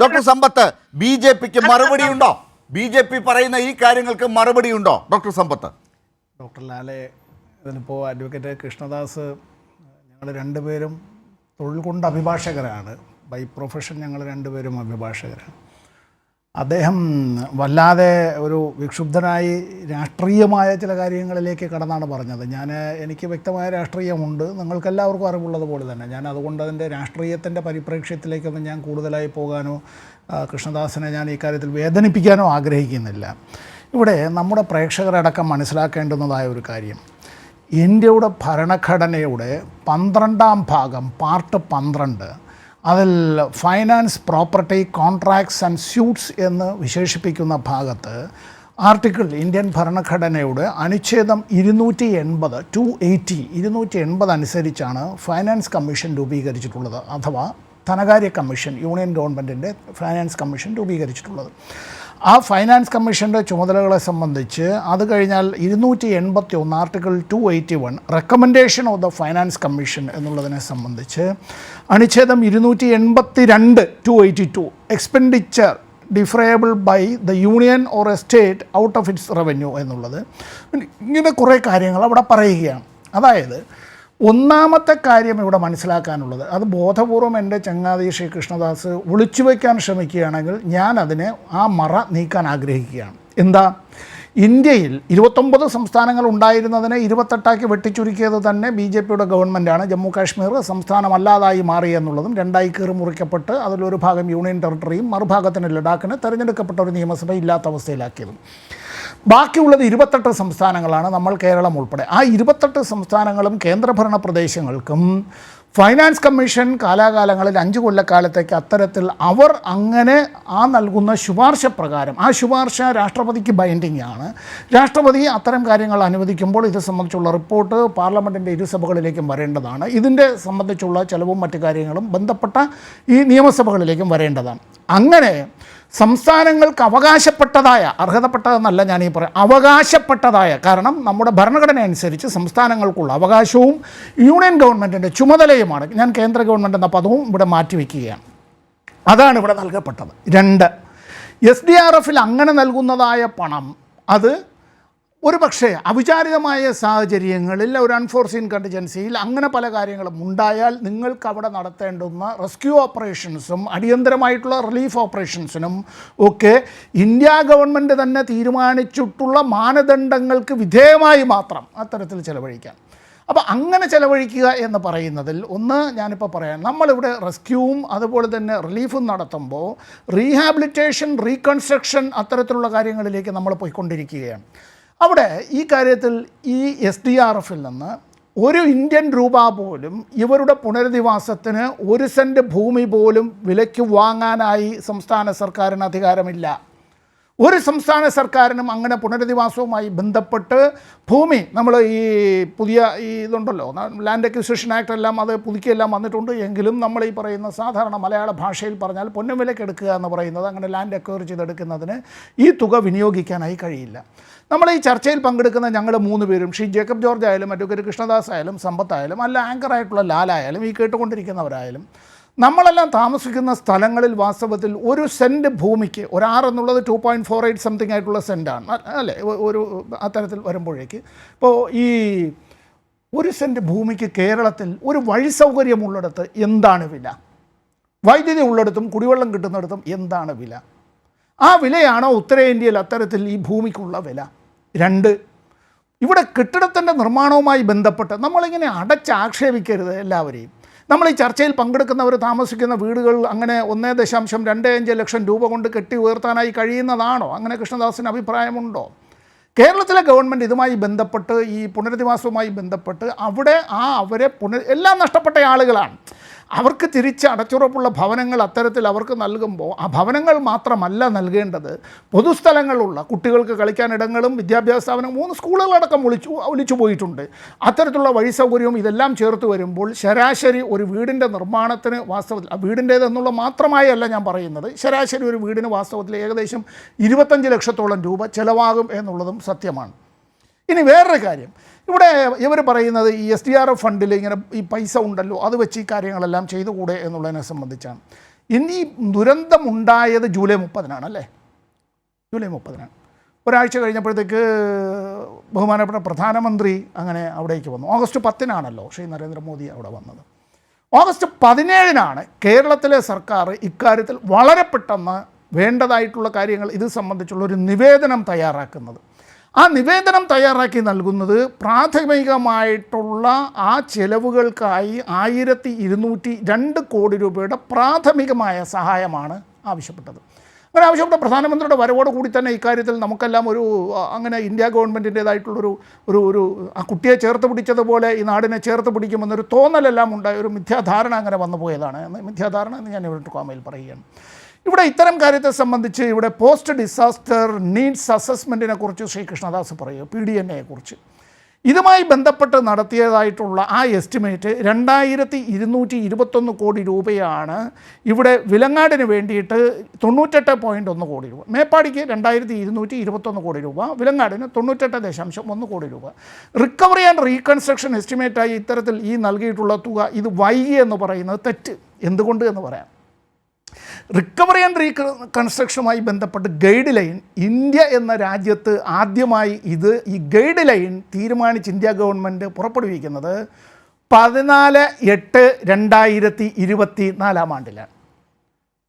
Doctor Sampath B J പിക്ക് മറുപടി ഉണ്ടോ ബി ജെ പി പറയുന്ന ഈ കാര്യങ്ങൾക്ക് മറുപടി ഉണ്ടോ ഡോക്ടർ സമ്പത്ത്. ഡോക്ടർ ലാലെ ഇതിനിപ്പോൾ അഡ്വക്കേറ്റ് കൃഷ്ണദാസ് ഞങ്ങൾ രണ്ടുപേരും തൊഴിൽ കൊണ്ട് അഭിഭാഷകരാണ്. ബൈ പ്രൊഫഷൻ ഞങ്ങൾ രണ്ടുപേരും അഭിഭാഷകരാണ്. അദ്ദേഹം വല്ലാതെ ഒരു വിക്ഷുബ്ധനായി രാഷ്ട്രീയമായ ചില കാര്യങ്ങളിലേക്ക് കടന്നാണ് പറഞ്ഞത്. ഞാൻ എനിക്ക് വ്യക്തമായ രാഷ്ട്രീയമുണ്ട്. നിങ്ങൾക്കെല്ലാവർക്കും അറിവുള്ളതുപോലെ തന്നെ. ഞാൻ അതുകൊണ്ട് അതിന്റെ രാഷ്ട്രീയത്തിന്റെ പരിപ്രേക്ഷ്യത്തിലേക്കൊന്നും ഞാൻ കൂടുതലായി പോകാനോ കൃഷ്ണദാസിനെ ഞാൻ ഈ കാര്യത്തിൽ വേദനിപ്പിക്കാനോ ആഗ്രഹിക്കുന്നില്ല. ഇവിടെ നമ്മുടെ പ്രേക്ഷകരടക്കം മനസ്സിലാക്കേണ്ടുന്നതായ ഒരു കാര്യം. ഇന്ത്യയുടെ ഭരണഘടനയുടെ പന്ത്രണ്ടാം ഭാഗം പാർട്ട് പന്ത്രണ്ട് അതിൽ finance property contracts and suits എന്ന് വിശേഷിപ്പിക്കുന്ന ഭാഗത്ത് ആർട്ടിക്കിൾ ഇന്ത്യൻ ഭരണഘടനയുടെ അനുച്ഛേദം ഇരുന്നൂറ്റി എൺപത് ടു എയ്റ്റി ഇരുന്നൂറ്റി എൺപത് അനുസരിച്ചാണ് ഫൈനാൻസ് കമ്മീഷൻ രൂപീകരിച്ചിട്ടുള്ളത് അഥവാ ധനകാര്യ കമ്മീഷൻ യൂണിയൻ ഗവൺമെന്റിന്റെ ഫൈനാൻസ് കമ്മീഷൻ രൂപീകരിച്ചിട്ടുള്ളത്. ആ ഫൈനാൻസ് കമ്മീഷന്റെ ചുമതലകളെ സംബന്ധിച്ച് അത് കഴിഞ്ഞാൽ ഇരുന്നൂറ്റി എൺപത്തി ഒന്ന് article two eighty one recommendation of the finance commission എന്നുള്ളതിനെ സംബന്ധിച്ച് അനുച്ഛേദം ഇരുന്നൂറ്റി എൺപത്തി രണ്ട് two eighty two expenditure deferrable by the union or a state out of its revenue എന്നുള്ളത്. ഇങ്ങനെ കുറേ കാര്യങ്ങൾ അവിടെ പറയുകയാണ്. അതായത് ഒന്നാമത്തെ കാര്യം ഇവിടെ മനസ്സിലാക്കാനുള്ളത്. അത് ബോധപൂർവം എന്റെ ചങ്ങാതി ശ്രീ കൃഷ്ണദാസ് ഒളിച്ചു വയ്ക്കാൻ ശ്രമിക്കുകയാണെങ്കിൽ ഞാൻ അതിനെ ആ മറ നീക്കാൻ ആഗ്രഹിക്കുകയാണ്. എന്താ? ഇന്ത്യയിൽ ഇരുപത്തൊമ്പത് സംസ്ഥാനങ്ങൾ ഉണ്ടായിരുന്നതിനെ ഇരുപത്തെട്ടാക്കി വെട്ടിച്ചുരുക്കിയത് തന്നെ ബി ജെ പിയുടെ ഗവൺമെന്റാണ്. ജമ്മു കാശ്മീർ സംസ്ഥാനമല്ലാതായി മാറി എന്നുള്ളതും രണ്ടായി കീറി മുറിക്കപ്പെട്ട് അതിലൊരു ഭാഗം യൂണിയൻ ടെറിട്ടറിയും മറുഭാഗത്തിന് ലഡാക്കിന് തെരഞ്ഞെടുക്കപ്പെട്ട ഒരു നിയമസഭ ഇല്ലാത്ത അവസ്ഥയിലാക്കിയതും. ബാക്കിയുള്ളത് ഇരുപത്തെട്ട് സംസ്ഥാനങ്ങളാണ് നമ്മൾ കേരളം ഉൾപ്പെടെ. ആ ഇരുപത്തെട്ട് സംസ്ഥാനങ്ങളും കേന്ദ്രഭരണ പ്രദേശങ്ങൾക്കും ഫൈനാൻസ് കമ്മീഷൻ കാലാകാലങ്ങളിൽ അഞ്ച് കൊല്ലക്കാലത്തേക്ക് അത്തരത്തിൽ അവർ അങ്ങനെ ആ നൽകുന്ന ശുപാർശ പ്രകാരം ആ ശുപാർശ രാഷ്ട്രപതിക്ക് ബൈൻഡിങ് ആണ്. രാഷ്ട്രപതി അത്തരം കാര്യങ്ങൾ അനുവദിക്കുമ്പോൾ ഇത് സംബന്ധിച്ചുള്ള റിപ്പോർട്ട് പാർലമെന്റിന്റെ ഇരുസഭകളിലേക്കും വരേണ്ടതാണ്. ഇതിന്റെ സംബന്ധിച്ചുള്ള ചിലവും മറ്റു കാര്യങ്ങളും ബന്ധപ്പെട്ട ഈ നിയമസഭകളിലേക്കും വരേണ്ടതാണ്. അങ്ങനെ സംസ്ഥാനങ്ങൾക്ക് അവകാശപ്പെട്ടതായ അർഹതപ്പെട്ടതെന്നല്ല ഞാൻ ഈ പറയാം അവകാശപ്പെട്ടതായ കാരണം നമ്മുടെ ഭരണഘടന അനുസരിച്ച് സംസ്ഥാനങ്ങൾക്കുള്ള അവകാശവും യൂണിയൻ ഗവൺമെന്റിന്റെ ചുമതലയുമാണ്. ഞാൻ കേന്ദ്ര ഗവൺമെന്റ് എന്ന പദവും ഇവിടെ മാറ്റിവെക്കുകയാണ് അതാണ് ഇവിടെ നൽകപ്പെട്ടത്. രണ്ട് എസ് ഡി ആർ എഫിൽ അങ്ങനെ നൽകുന്നതായ പണം അത് ഒരു പക്ഷേ അവിചാരിതമായ സാഹചര്യങ്ങളിൽ ഒരു അൺഫോർസീൻ കണ്ടിജൻസിയിൽ അങ്ങനെ പല കാര്യങ്ങളും ഉണ്ടായാൽ നിങ്ങൾക്ക് അവിടെ നടത്തേണ്ടുന്ന റെസ്ക്യൂ ഓപ്പറേഷൻസും അടിയന്തരമായിട്ടുള്ള റിലീഫ് ഓപ്പറേഷൻസിനും ഒക്കെ ഇന്ത്യ ഗവൺമെന്റ് തന്നെ തീരുമാനിച്ചിട്ടുള്ള മാനദണ്ഡങ്ങൾക്ക് വിധേയമായി മാത്രം അത്തരത്തിൽ ചിലവഴിക്കാം. അപ്പോൾ അങ്ങനെ ചിലവഴിക്കുക എന്ന് പറയുന്നതിൽ ഒന്ന് ഞാനിപ്പോൾ പറയാം. നമ്മളിവിടെ റെസ്ക്യൂവും അതുപോലെ തന്നെ റിലീഫും നടത്തുമ്പോൾ റീഹാബിലിറ്റേഷൻ റീകൺസ്ട്രക്ഷൻ അത്തരത്തിലുള്ള കാര്യങ്ങളിലേക്ക് നമ്മൾ പോയിക്കൊണ്ടിരിക്കുകയാണ്. അവിടെ ഈ കാര്യത്തിൽ ഈ എസ് ഡി ആർ എഫിൽ നിന്ന് ഒരു ഇന്ത്യൻ രൂപ പോലും ഇവരുടെ പുനരധിവാസത്തിന് ഒരു സെന്റ് ഭൂമി പോലും വിലയ്ക്ക് വാങ്ങാനായി സംസ്ഥാന സർക്കാരിന് അധികാരമില്ല. ഒരു സംസ്ഥാന സർക്കാരിനും അങ്ങനെ പുനരധിവാസവുമായി ബന്ധപ്പെട്ട് ഭൂമി നമ്മൾ ഈ പുതിയ ഈ ഇതുണ്ടല്ലോ ലാൻഡ് അക്വിസിഷൻ ആക്ട് എല്ലാം അത് പുതുക്കിയെല്ലാം വന്നിട്ടുണ്ട്. എങ്കിലും നമ്മൾ ഈ പറയുന്ന സാധാരണ മലയാള ഭാഷയിൽ പറഞ്ഞാൽ പൊന്നും എടുക്കുക എന്ന് പറയുന്നത് അങ്ങനെ ലാൻഡ് അക്വയർ ചെയ്തെടുക്കുന്നതിന് ഈ തുക വിനിയോഗിക്കാനായി കഴിയില്ല. നമ്മൾ ഈ ചർച്ചയിൽ പങ്കെടുക്കുന്ന ഞങ്ങൾ മൂന്ന് പേരും ശ്രീ ജേക്കബ് ജോർജ് ആയാലും അഡ്വക്കേറ്റ് കൃഷ്ണദാസ് ആയാലും സമ്പത്തായാലും അല്ല ആങ്കറായിട്ടുള്ള ലാലായാലും ഈ കേട്ടുകൊണ്ടിരിക്കുന്നവരായാലും നമ്മളെല്ലാം താമസിക്കുന്ന സ്ഥലങ്ങളിൽ വാസ്തവത്തിൽ ഒരു സെന്റ് ഭൂമിക്ക് ഒരാറെന്നുള്ളത് two point four eight something ആയിട്ടുള്ള സെന്റാണ് അല്ലേ? ഒരു അത്തരത്തിൽ വരുമ്പോഴേക്ക്. ഇപ്പോൾ ഈ ഒരു സെന്റ് ഭൂമിക്ക് കേരളത്തിൽ ഒരു വഴി സൗകര്യമുള്ളിടത്ത് എന്താണ് വില? വൈദ്യുതി ഉള്ളിടത്തും കുടിവെള്ളം കിട്ടുന്നിടത്തും എന്താണ് വില? ആ വിലയാണോ ഉത്തരേന്ത്യയിൽ അത്തരത്തിൽ ഈ ഭൂമിക്കുള്ള വില? രണ്ട് ഇവിടെ കെട്ടിടത്തിന്റെ നിർമ്മാണവുമായി ബന്ധപ്പെട്ട് നമ്മളിങ്ങനെ അടച്ചാക്ഷേപിക്കരുത് എല്ലാവരെയും. നമ്മൾ ഈ ചർച്ചയിൽ പങ്കെടുക്കുന്നവർ താമസിക്കുന്ന വീടുകൾ അങ്ങനെ ഒന്നേ ദശാംശം രണ്ട് അഞ്ച് ലക്ഷം രൂപ കൊണ്ട് കെട്ടി ഉയർത്താനായി കഴിയുന്നതാണോ? അങ്ങനെ കൃഷ്ണദാസിന് അഭിപ്രായമുണ്ടോ? കേരളത്തിലെ ഗവൺമെന്റ് ഇതുമായി ബന്ധപ്പെട്ട് ഈ പുനരധിവാസവുമായി ബന്ധപ്പെട്ട് അവിടെ ആ അവരെ പുനർ എല്ലാം നഷ്ടപ്പെട്ട ആളുകളാണ്. അവർക്ക് തിരിച്ച് അടച്ചുറപ്പുള്ള ഭവനങ്ങൾ അത്തരത്തിൽ അവർക്ക് നൽകുമ്പോൾ ആ ഭവനങ്ങൾ മാത്രമല്ല നൽകേണ്ടത് പൊതുസ്ഥലങ്ങളുള്ള കുട്ടികൾക്ക് കളിക്കാൻ ഇടങ്ങളും വിദ്യാഭ്യാസ സ്ഥാപനം മൂന്ന് സ്കൂളുകളടക്കം ഒളിച്ചു ഒലിച്ചു പോയിട്ടുണ്ട്. അത്തരത്തിലുള്ള വഴി സൗകര്യവും ഇതെല്ലാം ചേർത്ത് വരുമ്പോൾ ശരാശരി ഒരു വീടിന്റെ നിർമ്മാണത്തിന് വാസ്തവത്തിൽ ആ വീടിന്റേതെന്നുള്ള മാത്രമായല്ല ഞാൻ പറയുന്നത് ശരാശരി ഒരു വീടിന് വാസ്തവത്തിൽ ഏകദേശം ഇരുപത്തഞ്ച് ലക്ഷത്തോളം രൂപ ചിലവാകും എന്നുള്ളതും സത്യമാണ്. ഇനി വേറൊരു കാര്യം. ഇവിടെ ഇവർ പറയുന്നത് ഈ എസ് ഡി ആർ എഫ് ഫണ്ടിൽ ഇങ്ങനെ ഈ പൈസ ഉണ്ടല്ലോ അത് വെച്ച് ഈ കാര്യങ്ങളെല്ലാം ചെയ്തുകൂടെ എന്നുള്ളതിനെ സംബന്ധിച്ചാണ്. ഇനി ദുരന്തമുണ്ടായത് ജൂലൈ മുപ്പതിനാണ് അല്ലേ? ജൂലൈ മുപ്പതിനാണ്. ഒരാഴ്ച കഴിഞ്ഞപ്പോഴത്തേക്ക് ബഹുമാനപ്പെട്ട പ്രധാനമന്ത്രി അങ്ങനെ അവിടേക്ക് വന്നു. ഓഗസ്റ്റ് പത്തിനാണല്ലോ ശ്രീ നരേന്ദ്രമോദി അവിടെ വന്നത്. ഓഗസ്റ്റ് പതിനേഴിനാണ് കേരളത്തിലെ സർക്കാർ ഇക്കാര്യത്തിൽ വളരെ പെട്ടെന്ന് വേണ്ടതായിട്ടുള്ള കാര്യങ്ങൾ ഇത് സംബന്ധിച്ചുള്ള ഒരു നിവേദനം തയ്യാറാക്കുന്നത്. ആ നിവേദനം തയ്യാറാക്കി നൽകുന്നത് പ്രാഥമികമായിട്ടുള്ള ആ ചെലവുകൾക്കായി ആയിരത്തി ഇരുന്നൂറ്റി രണ്ട് കോടി രൂപയുടെ പ്രാഥമികമായ സഹായമാണ് ആവശ്യപ്പെട്ടത്. അങ്ങനെ ആവശ്യപ്പെട്ട പ്രധാനമന്ത്രിയുടെ വരവോട് കൂടി തന്നെ ഇക്കാര്യത്തിൽ നമുക്കെല്ലാം ഒരു അങ്ങനെ ഇന്ത്യ ഗവൺമെന്റിന്റേതായിട്ടുള്ളൊരു ഒരു ഒരു ആ കുട്ടിയെ ചേർത്ത് പിടിച്ചതുപോലെ ഈ നാടിനെ ചേർത്ത് പിടിക്കുമെന്നൊരു തോന്നലെല്ലാം ഉണ്ടായ ഒരു മിഥ്യാധാരണ അങ്ങനെ വന്നു പോയതാണ്. മിഥ്യാധാരണ എന്ന് ഞാൻ ഇവിടെ കോമയിൽ പറയുകയാണ്. ഇവിടെ ഇത്തരം കാര്യത്തെ സംബന്ധിച്ച് ഇവിടെ പോസ്റ്റ് ഡിസാസ്റ്റർ നീഡ്സ് അസസ്മെന്റിനെ കുറിച്ച് ശ്രീ കൃഷ്ണദാസ് പറയുക പി ഡി എൻ എയെക്കുറിച്ച് ഇതുമായി ബന്ധപ്പെട്ട് നടത്തിയതായിട്ടുള്ള ആ എസ്റ്റിമേറ്റ് രണ്ടായിരത്തി ഇരുന്നൂറ്റി ഇരുപത്തൊന്ന് കോടി രൂപയാണ് ഇവിടെ വിലങ്ങാടിന് വേണ്ടിയിട്ട് തൊണ്ണൂറ്റെട്ട് പോയിന്റ് ഒന്ന് കോടി രൂപ. മേപ്പാടിക്ക് രണ്ടായിരത്തി ഇരുന്നൂറ്റി ഇരുപത്തൊന്ന് കോടി രൂപ വിലങ്ങാടിന് തൊണ്ണൂറ്റെട്ട് ദശാംശം ഒന്ന് കോടി രൂപ. റിക്കവറി ആൻഡ് റീകൺസ്ട്രക്ഷൻ എസ്റ്റിമേറ്റായി ഇത്തരത്തിൽ ഈ നൽകിയിട്ടുള്ള തുക ഇത് വൈകി എന്ന് പറയുന്നത് തെറ്റ്. എന്തുകൊണ്ട് എന്ന് പറയാം? റിക്കവറി ആൻഡ് റീകൺസ്ട്രക്ഷനുമായി ബന്ധപ്പെട്ട് ഗൈഡ് ലൈൻ ഇന്ത്യ എന്ന രാജ്യത്ത് ആദ്യമായി ഇത് ഈ ഗൈഡ് ലൈൻ തീരുമാനിച്ച് ഇന്ത്യ ഗവൺമെന്റ് പുറപ്പെടുവിക്കുന്നത് പതിനാല് എട്ട് രണ്ടായിരത്തി ഇരുപത്തി നാലാം ആണ്ടിലാണ്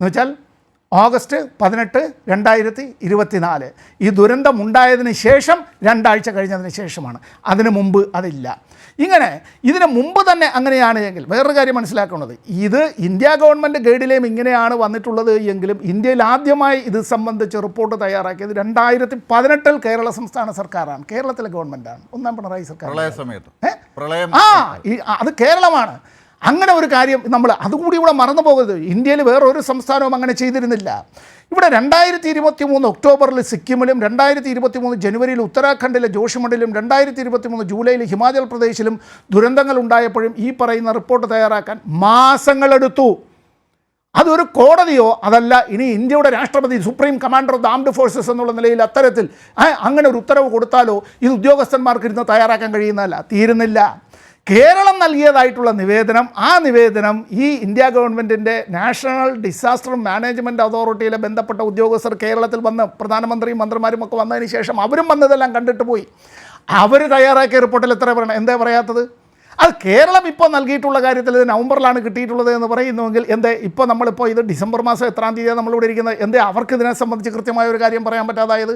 എന്നുവെച്ചാൽ ഓഗസ്റ്റ് പതിനെട്ട് രണ്ടായിരത്തി ഇരുപത്തിനാല്. ഈ ദുരന്തമുണ്ടായതിന് ശേഷം രണ്ടാഴ്ച കഴിഞ്ഞതിന് ശേഷമാണ്. അതിനു മുമ്പ് അതില്ല. ഇങ്ങനെ ഇതിന് മുമ്പ് തന്നെ അങ്ങനെയാണ് എങ്കിൽ വേറൊരു കാര്യം മനസ്സിലാക്കുന്നത് ഇത് ഇന്ത്യ ഗവൺമെന്റ് ഗൈഡിലെയും ഇങ്ങനെയാണ് വന്നിട്ടുള്ളത് എങ്കിലും ഇന്ത്യയിൽ ആദ്യമായി ഇത് സംബന്ധിച്ച് റിപ്പോർട്ട് തയ്യാറാക്കിയത് രണ്ടായിരത്തി പതിനെട്ടിൽ കേരള സംസ്ഥാന സർക്കാരാണ്. കേരളത്തിലെ ഗവൺമെന്റാണ് ഒന്നാം പിണറായി സർക്കാർ പ്രളയ സമയത്ത്. പ്രളയം ആ അത് കേരളമാണ്. അങ്ങനെ ഒരു കാര്യം നമ്മൾ അതുകൂടി ഇവിടെ മറന്നു പോകരുത്. ഇന്ത്യയിൽ വേറൊരു സംസ്ഥാനവും അങ്ങനെ ചെയ്തിരുന്നില്ല. ഇവിടെ രണ്ടായിരത്തി ഇരുപത്തി മൂന്ന് ഒക്ടോബറിൽ സിക്കിമിലും രണ്ടായിരത്തി ഇരുപത്തി മൂന്ന് ജനുവരിയിൽ ഉത്തരാഖണ്ഡിലെ ജോഷിമണ്ഡിലും രണ്ടായിരത്തി ഇരുപത്തി മൂന്ന് ജൂലൈയിൽ ഹിമാചൽ പ്രദേശിലും ദുരന്തങ്ങൾ ഉണ്ടായപ്പോഴും ഈ പറയുന്ന റിപ്പോർട്ട് തയ്യാറാക്കാൻ മാസങ്ങളെടുത്തു. അതൊരു കോടതിയോ അതല്ല ഇനി ഇന്ത്യയുടെ രാഷ്ട്രപതി supreme commander of the armed forces എന്നുള്ള നിലയിൽ അത്തരത്തിൽ അങ്ങനെ ഒരു ഉത്തരവ് കൊടുത്താലോ ഇത് ഉദ്യോഗസ്ഥന്മാർക്ക് ഇരുന്ന് തയ്യാറാക്കാൻ കഴിയുന്നതല്ല. തീരുന്നില്ല. കേരളം നൽകിയതായിട്ടുള്ള നിവേദനം ആ നിവേദനം ഈ ഇന്ത്യ ഗവൺമെന്റിന്റെ നാഷണൽ ഡിസാസ്റ്റർ മാനേജ്മെന്റ് അതോറിറ്റിയിലെ ബന്ധപ്പെട്ട ഉദ്യോഗസ്ഥർ കേരളത്തിൽ വന്ന് പ്രധാനമന്ത്രിയും മന്ത്രിമാരും ഒക്കെ വന്നതിന് ശേഷം അവരും വന്നതെല്ലാം കണ്ടിട്ട് പോയി. അവർ തയ്യാറാക്കിയ റിപ്പോർട്ടിൽ എത്ര പറയണം? എന്താ പറയാത്തത്? അത് കേരളം ഇപ്പോൾ നൽകിയിട്ടുള്ള കാര്യത്തിൽ ഇത് നവംബറിലാണ് കിട്ടിയിട്ടുള്ളത് എന്ന് പറയുന്നുവെങ്കിൽ എന്തേ ഇപ്പോൾ നമ്മളിപ്പോൾ ഇത് ഡിസംബർ മാസം എത്രാം തീയതിയാണ് നമ്മളിവിടെ ഇരിക്കുന്നത്? എന്തേ അവർക്ക് ഇതിനെ സംബന്ധിച്ച് കൃത്യമായ ഒരു കാര്യം പറയാൻ പറ്റാതായത്?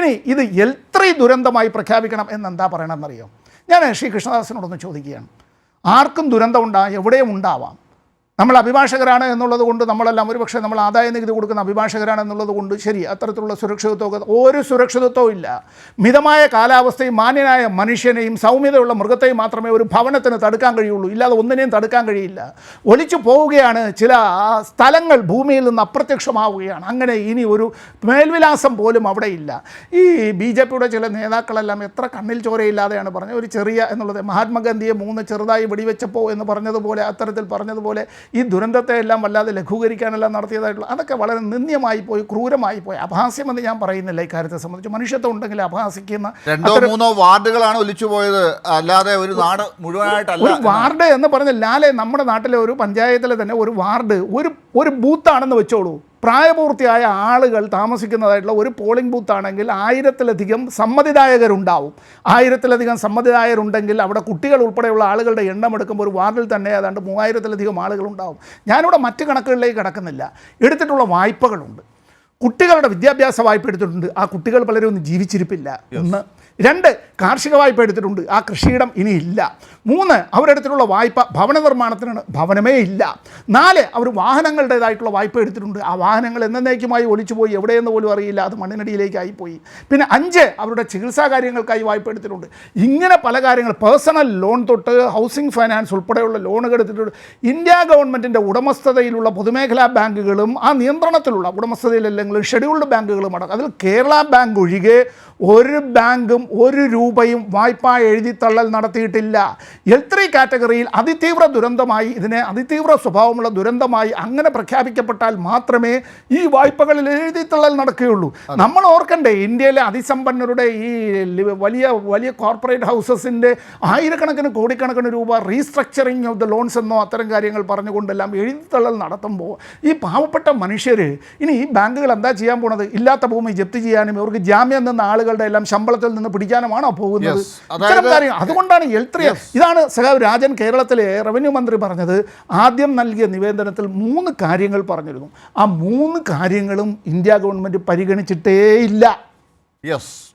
ഇനി ഇത് എത്ര ദുരന്തമായി പ്രഖ്യാപിക്കണം എന്നെന്താ പറയണമെന്നറിയോ? ഞാൻ ശ്രീ കൃഷ്ണദാസിനോടൊന്ന് ചോദിക്കുകയാണ്. ആർക്കും ദുരന്തം ഉണ്ടാകാം എവിടെയും ഉണ്ടാവാം. നമ്മൾ അഭിഭാഷകരാണ് എന്നുള്ളത് കൊണ്ട് നമ്മളെല്ലാം ഒരുപക്ഷെ നമ്മൾ ആദായ നികുതി കൊടുക്കുന്ന അഭിഭാഷകരാണ് എന്നുള്ളത് കൊണ്ട് ശരി അത്തരത്തിലുള്ള സുരക്ഷിതത്വമൊക്കെ ഒരു സുരക്ഷിതത്വവും ഇല്ല. മിതമായ കാലാവസ്ഥയും മാന്യനായ മനുഷ്യനെയും സൗമ്യതയുള്ള മൃഗത്തെയും മാത്രമേ ഒരു ഭവനത്തിന് തടുക്കാൻ കഴിയുള്ളൂ. ഇല്ലാതെ ഒന്നിനെയും തടുക്കാൻ കഴിയില്ല. ഒലിച്ചു പോവുകയാണ് ചില സ്ഥലങ്ങൾ ഭൂമിയിൽ നിന്ന് അപ്രത്യക്ഷമാവുകയാണ്. അങ്ങനെ ഇനി ഒരു മേൽവിലാസം പോലും അവിടെ ഇല്ല. ഈ ബി ജെ പിയുടെ ചില നേതാക്കളെല്ലാം എത്ര കണ്ണിൽ ചോരയില്ലാതെയാണ് പറഞ്ഞത്. ഒരു ചെറിയ എന്നുള്ളത് മഹാത്മാഗാന്ധിയെ മൂന്ന് ചെറുതായി വെടിവെച്ചപ്പോൾ എന്ന് പറഞ്ഞതുപോലെ അത്തരത്തിൽ പറഞ്ഞതുപോലെ ഈ ദുരന്തത്തെ എല്ലാം വല്ലാതെ ലഘൂകരിക്കാനെല്ലാം നടത്തിയതായിട്ടുള്ള അതൊക്കെ വളരെ നിന്ദ്യമായി പോയി ക്രൂരമായി പോയി. അപഹാസ്യമെന്ന് ഞാൻ പറയുന്നില്ല ഇക്കാര്യത്തെ സംബന്ധിച്ച്. മനുഷ്യത്വം ഉണ്ടെങ്കിൽ അപഹാസിക്കുന്ന രണ്ടോ മൂന്നോ വാർഡുകളാണ് ഒലിച്ചു പോയത്. അല്ലാതെ ഒരു നാട് മുഴുവനായിട്ടല്ല ഒരു വാർഡ് എന്ന് പറഞ്ഞ ലാലെ നമ്മുടെ നാട്ടിലെ ഒരു പഞ്ചായത്തിലെ തന്നെ ഒരു വാർഡ് ഒരു ഒരു ബൂത്താണെന്ന് വെച്ചോളൂ. പ്രായപൂർത്തിയായ ആളുകൾ താമസിക്കുന്നതായിട്ടുള്ള ഒരു പോളിംഗ് ബൂത്താണെങ്കിൽ ആയിരത്തിലധികം സമ്മതിദായകരുണ്ടാവും. ആയിരത്തിലധികം സമ്മതിദായകരുണ്ടെങ്കിൽ അവിടെ കുട്ടികൾ ഉൾപ്പെടെയുള്ള ആളുകളുടെ എണ്ണം എടുക്കുമ്പോൾ ഒരു വാർഡിൽ തന്നെ ഏതാണ്ട് മൂവായിരത്തിലധികം ആളുകളുണ്ടാവും. ഞാനിവിടെ മറ്റ് കണക്കുകളിലേക്ക് കിടക്കുന്നില്ല. എടുത്തിട്ടുള്ള വായ്പകളുണ്ട്. കുട്ടികളുടെ വിദ്യാഭ്യാസ വായ്പ എടുത്തിട്ടുണ്ട്. ആ കുട്ടികൾ പലരും ഒന്നും ജീവിച്ചിരിപ്പില്ല. ഒന്ന് രണ്ട് കാർഷിക വായ്പ എടുത്തിട്ടുണ്ട്. ആ കൃഷിയിടം ഇനി ഇല്ല മൂന്ന് അവരെടുത്തിട്ടുള്ള വായ്പ ഭവന നിർമ്മാണത്തിനാണ്. ഭവനമേ ഇല്ല. നാല് അവർ വാഹനങ്ങളുടേതായിട്ടുള്ള വായ്പ എടുത്തിട്ടുണ്ട്. ആ വാഹനങ്ങൾ എന്നേക്കുമായി ഒലിച്ചുപോയി. എവിടെയെന്ന് പോലും അറിയില്ല. അത് മണ്ണിനടിയിലേക്കായി പോയി പിന്നെ അഞ്ച് അവരുടെ ചികിത്സാ കാര്യങ്ങൾക്കായി വായ്പ എടുത്തിട്ടുണ്ട്. ഇങ്ങനെ പല കാര്യങ്ങൾ. പേഴ്സണൽ ലോൺ തൊട്ട് ഹൗസിംഗ് ഫൈനാൻസ് ഉൾപ്പെടെയുള്ള ലോണുകൾ എടുത്തിട്ടുണ്ട്. ഇന്ത്യ ഗവൺമെന്റിന്റെ ഉടമസ്ഥതയിലുള്ള പൊതുമേഖലാ ബാങ്കുകളും ആ നിയന്ത്രണത്തിലുള്ള ഉടമസ്ഥതയിലല്ലെങ്കിൽ ഷെഡ്യൂൾഡ് ബാങ്കുകളും അടക്കം. അതിൽ കേരള ബാങ്ക് ഒഴികെ ഒരു ബാങ്കും ബാങ്കുകളും ഒരു രൂപയും വായ്പ എഴുതിത്തള്ളൽ നടത്തിയിട്ടില്ല. എൽ ത്രീ കാറ്റഗറിയിൽ അതിതീവ്ര ദുരന്തമായി ഇതിനെ അതിതീവ്ര സ്വഭാവമുള്ള ദുരന്തമായി അങ്ങനെ പ്രഖ്യാപിക്കപ്പെട്ടാൽ മാത്രമേ ഈ വായ്പകളിൽ എഴുതിത്തള്ളൽ നടക്കുകയുള്ളൂ. നമ്മൾ ഓർക്കണ്ടേ ഇന്ത്യയിലെ അതിസമ്പന്നരുടെ ഈ വലിയ വലിയ കോർപ്പറേറ്റ് ഹൗസസിന്റെ ആയിരക്കണക്കിന് കോടിക്കണക്കിന് രൂപ റീസ്ട്രക്ചറിങ് ഓഫ് ദ ലോൺസ് എന്നോ അത്തരം കാര്യങ്ങൾ പറഞ്ഞുകൊണ്ടെല്ലാം എഴുതിത്തള്ളൽ നടത്തുമ്പോൾ ഈ പാവപ്പെട്ട മനുഷ്യർ ഇനി ഈ ബാങ്കുകൾ എന്താ ചെയ്യാൻ പോണത്? ഇല്ലാത്ത ഭൂമി ജപ്തി ചെയ്യാനും ഇവർക്ക് ജാമ്യം നിന്ന ആളുകളുടെ എല്ലാം ശമ്പളത്തിൽ നിന്ന് പിടിക്കാനുമാണോ പോകുന്നത്. ഇത്തരം അതായത് അതുകൊണ്ടാണ് അതുകൊണ്ടാണ് ത്രീ ഇതാണ് സഖാവ് രാജൻ കേരളത്തിലെ റവന്യൂ മന്ത്രി പറഞ്ഞത്. ആദ്യം നൽകിയ നിവേദനത്തിൽ മൂന്ന് കാര്യങ്ങൾ പറഞ്ഞിരുന്നു. ആ മൂന്ന് കാര്യങ്ങളും ഇന്ത്യ ഗവൺമെന്റ് പരിഗണിച്ചിട്ടേ ഇല്ല യെസ്